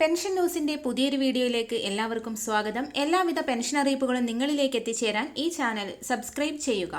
Pension ന്യൂസിന്റെ പുതിയൊരു വീഡിയോയിലേക്ക് എല്ലാവർക്കും സ്വാഗതം. എല്ലാവിധ പെൻഷൻ അറിയിപ്പുകളും നിങ്ങളിലേക്ക് എത്തിച്ചേരാൻ ഈ ചാനൽ സബ്സ്ക്രൈബ് ചെയ്യുക.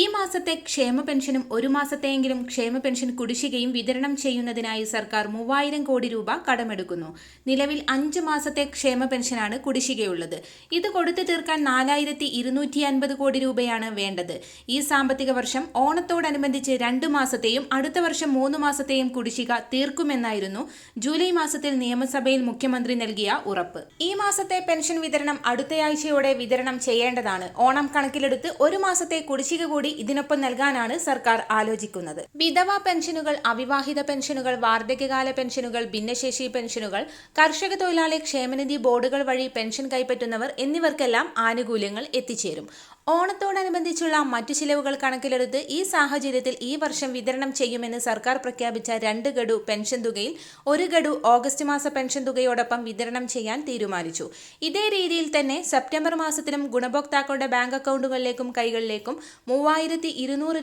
ഈ മാസത്തെ ക്ഷേമ പെൻഷനും ഒരു മാസത്തെയെങ്കിലും ക്ഷേമ പെൻഷൻ കുടിശ്ശികയും വിതരണം ചെയ്യുന്നതിനായി സർക്കാർ മൂവായിരം കോടി രൂപ കടമെടുക്കുന്നു. നിലവിൽ അഞ്ച് മാസത്തെ ക്ഷേമ പെൻഷനാണ് കുടിശ്ശികയുള്ളത്. ഇത് കൊടുത്തു തീർക്കാൻ നാലായിരത്തി ഇരുന്നൂറ്റി അൻപത് കോടി രൂപയാണ് വേണ്ടത്. ഈ സാമ്പത്തിക വർഷം ഓണത്തോടനുബന്ധിച്ച് രണ്ട് മാസത്തെയും അടുത്ത വർഷം മൂന്ന് മാസത്തെയും കുടിശ്ശിക തീർക്കുമെന്നായിരുന്നു ജൂലൈ മാസത്തിൽ നിയമസഭയിൽ മുഖ്യമന്ത്രി നൽകിയ ഉറപ്പ്. ഈ മാസത്തെ പെൻഷൻ വിതരണം അടുത്തയാഴ്ചയോടെ വിതരണം ചെയ്യേണ്ടതാണ്. ഓണം കണക്കിലെടുത്ത് ഒരു മാസത്തെ കുടിശ്ശിക കൂടി ഇതിനൊപ്പം നൽകാനാണ് സർക്കാർ ആലോചിക്കുന്നത്. വിധവ പെൻഷനുകൾ അവിവാഹിത പെൻഷനുകൾ വാർദ്ധക്യകാല പെൻഷനുകൾ ഭിന്നശേഷി പെൻഷനുകൾ കർഷക തൊഴിലാളി ക്ഷേമനിധി ബോർഡുകൾ വഴി പെൻഷൻ കൈപ്പറ്റുന്നവർ എന്നിവർക്കെല്ലാം ആനുകൂല്യങ്ങൾ എത്തിച്ചേരും. ഓണത്തോടനുബന്ധിച്ചുള്ള മറ്റു ചിലവുകൾ കണക്കിലെടുത്ത് ഈ സാഹചര്യത്തിൽ ഈ വർഷം വിതരണം ചെയ്യുമെന്ന് സർക്കാർ പ്രഖ്യാപിച്ച രണ്ട് ഗഡു പെൻഷൻ തുകയിൽ ഒരു ഗഡു ഓഗസ്റ്റ് മാസ പെൻഷൻ തുകയോടൊപ്പം വിതരണം ചെയ്യാൻ തീരുമാനിച്ചു. ഇതേ രീതിയിൽ തന്നെ സെപ്റ്റംബർ മാസത്തിലും ഗുണഭോക്താക്കളുടെ ബാങ്ക് അക്കൗണ്ടുകളിലേക്കും കൈകളിലേക്കും മൂവായിരത്തി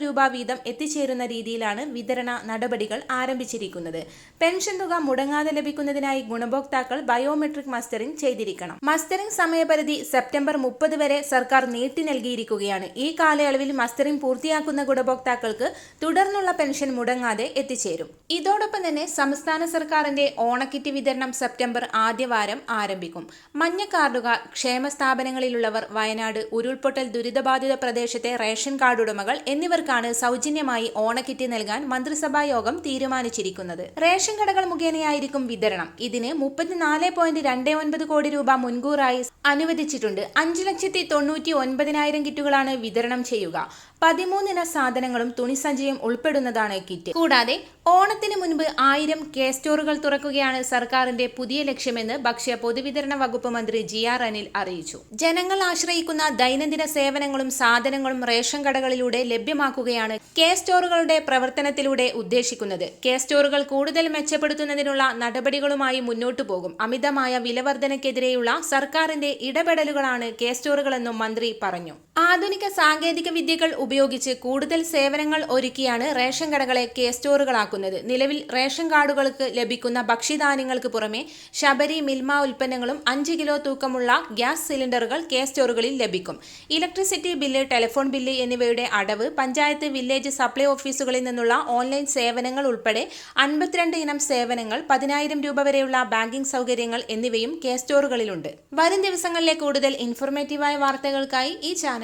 രൂപ വീതം എത്തിച്ചേരുന്ന രീതിയിലാണ് വിതരണ നടപടികൾ ആരംഭിച്ചിരിക്കുന്നത്. പെൻഷൻ തുക മുടങ്ങാതെ ലഭിക്കുന്നതിനായി ഗുണഭോക്താക്കൾ ബയോമെട്രിക് മസ്റ്ററിംഗ് ചെയ്തിരിക്കണം. മസ്റ്ററിംഗ് സമയപരിധി സെപ്റ്റംബർ മുപ്പത് വരെ സർക്കാർ നീട്ടി നൽകിയിരിക്കുകയാണ്. ഈ കാലയളവിൽ മസ്റ്ററിംഗ് പൂർത്തിയാക്കുന്ന ഗുണഭോക്താക്കൾക്ക് തുടർന്നുള്ള പെൻഷൻ മുടങ്ങാതെ എത്തിച്ചേരും. ഇതോടൊപ്പം തന്നെ സംസ്ഥാന സർക്കാരിന്റെ ഓണക്കിറ്റ് വിതരണം സെപ്റ്റംബർ ആദ്യവാരം ആരംഭിക്കും. മഞ്ഞ കാർഡുകൾ ക്ഷേമ സ്ഥാപനങ്ങളിലുള്ളവർ വയനാട് ഉരുൾപൊട്ടൽ ദുരിതബാധിത പ്രദേശത്തെ റേഷൻ കാർഡ് ഉടമകൾ എന്നിവർക്കാണ് സൗജന്യമായി ഓണക്കിറ്റ് നൽകാൻ മന്ത്രിസഭാ യോഗം തീരുമാനിച്ചിരിക്കുന്നത്. റേഷൻ കടകൾ മുഖേനയായിരിക്കും വിതരണം. ഇതിന് മുപ്പത്തിനാല് പോയിന്റ് രണ്ട് ഒൻപത് കോടി രൂപ മുൻകൂറായി അനുവദിച്ചിട്ടുണ്ട്. അഞ്ച് ലക്ഷത്തി തൊണ്ണൂറ്റി ഒൻപതിനായിരം കിറ്റുകളാണ് വിതരണം ചെയ്യുക. പതിമൂന്നിന സാധനങ്ങളും തുണിസഞ്ചിയും ഉൾപ്പെടുന്നതാണ് കിറ്റ്. കൂടാതെ ഓണത്തിന് മുൻപ് ആയിരം കെ സ്റ്റോറുകൾ തുറക്കുകയാണ് സർക്കാരിന്റെ പുതിയ ലക്ഷ്യമെന്ന് ഭക്ഷ്യ പൊതുവിതരണ വകുപ്പ് മന്ത്രി ജി ആർ അനിൽ അറിയിച്ചു. ജനങ്ങൾ ആശ്രയിക്കുന്ന ദൈനംദിന സേവനങ്ങളും സാധനങ്ങളും റേഷൻ കടകളിലൂടെ ലഭ്യമാക്കുകയാണ് കെ സ്റ്റോറുകളുടെ പ്രവർത്തനത്തിലൂടെ ഉദ്ദേശിക്കുന്നത്. കെ സ്റ്റോറുകൾ കൂടുതൽ മെച്ചപ്പെടുത്തുന്നതിനുള്ള നടപടികളുമായി മുന്നോട്ടു പോകും. അമിതമായ വിലവർധനയ്ക്കെതിരെയുള്ള സർക്കാരിന്റെ ഇടപെടലുകളാണ് കെ സ്റ്റോറുകളെന്നും മന്ത്രി പറഞ്ഞു. ആധുനിക സാങ്കേതിക വിദ്യകൾ ഉപയോഗിച്ച് കൂടുതൽ സേവനങ്ങൾ ഒരുക്കിയാണ് റേഷൻ കടകളെ കെ സ്റ്റോറുകളാക്കുന്നത്. നിലവിൽ റേഷൻ കാർഡുകൾക്ക് ലഭിക്കുന്ന ഭക്ഷ്യധാന്യങ്ങൾക്ക് പുറമെ ശബരി മിൽമ ഉൽപ്പന്നങ്ങളും അഞ്ച് കിലോ തൂക്കമുള്ള ഗ്യാസ് സിലിണ്ടറുകൾ കെ സ്റ്റോറുകളിൽ ലഭിക്കും. ഇലക്ട്രിസിറ്റി ബില്ല് ടെലിഫോൺ ബില്ല് എന്നിവയുടെ അടവ് പഞ്ചായത്ത് വില്ലേജ് സപ്ലൈ ഓഫീസുകളിൽ നിന്നുള്ള ഓൺലൈൻ സേവനങ്ങൾ ഉൾപ്പെടെ അൻപത്തിരണ്ട് ഇനം സേവനങ്ങൾ പതിനായിരം രൂപ വരെയുള്ള ബാങ്കിംഗ് സൗകര്യങ്ങൾ എന്നിവയും കെ സ്റ്റോറുകളിലുണ്ട്. വരും ദിവസങ്ങളിലെ കൂടുതൽ ഇൻഫോർമേറ്റീവായ വാർത്തകൾക്കായി ഈ